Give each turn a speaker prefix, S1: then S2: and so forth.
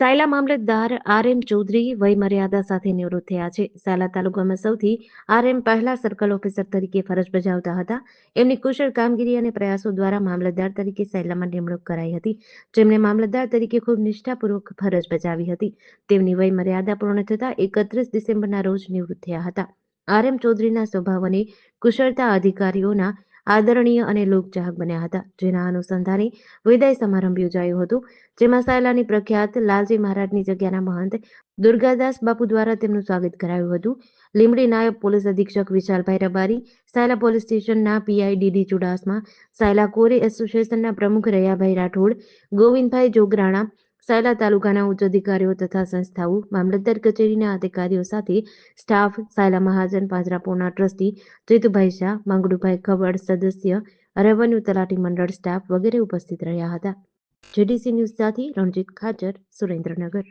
S1: સાયલા મામલતદાર R M Chaudhary વય મર્યાદા સાથે નિવૃત્ત થયા છે. સાયલા તાલુકામાં સૌથી આર એમ પહેલા સર્કલ ઓફિસર તરીકે ફરજ બજાવતા હતા. એમની કુશળ કામગીરી અને પ્રયાસો દ્વારા મામલતદાર તરીકે સાયલામાં નિમણૂક કરાઈ હતી. જેમણે મામલતદાર તરીકે ખૂબ નિષ્ઠાપૂર્વક ફરજ બજાવી હતી. તેમની વય મર્યાદા પૂર્ણ થતાં એકત્રીસ ડિસેમ્બરના રોજ નિવૃત્ત થયા હતા. આર એમ ચૌધરીના સ્વભાવ અને કુશળતા અધિકારીઓના આદરણીય અને લોકચાહક બન્યા હતા. જેના અનુસંધાને વિદાય સમારંભ યોજાયો હતો, જેમાં સાયલાની પ્રખ્યાત લાલજી મહારાજની જગ્યાના મહંત દુર્ગાદાસ બાપુ દ્વારા તેમનું સ્વાગત કરાયું હતું. લીમડી નાયબ પોલીસ અધિક્ષક વિશાલભાઈ રબારી, સાયલા પોલીસ સ્ટેશનના PI D D Chudasama, Sayla કોરે એસોસિએશનના પ્રમુખ રયાભાઈ રાઠોડ, ગોવિંદભાઈ જોગરાણા સાયલા તાલુકાના ઉચ્ચ અધિકારીઓ તથા સંસ્થાઓ, મામલતદાર કચેરીના અધિકારીઓ સાથે સ્ટાફ, સાયલા મહાજન પાંજરાપોળના ટ્રસ્ટી જીતુભાઈ શાહ, માંગડુભાઈ ખબડ સદસ્ય રેવન્યુ તલાટી મંડળ સ્ટાફ વગેરે ઉપસ્થિત રહ્યા હતા. જેડીસી ન્યૂઝ સાથે રણજીત ખાચર, સુરેન્દ્રનગર.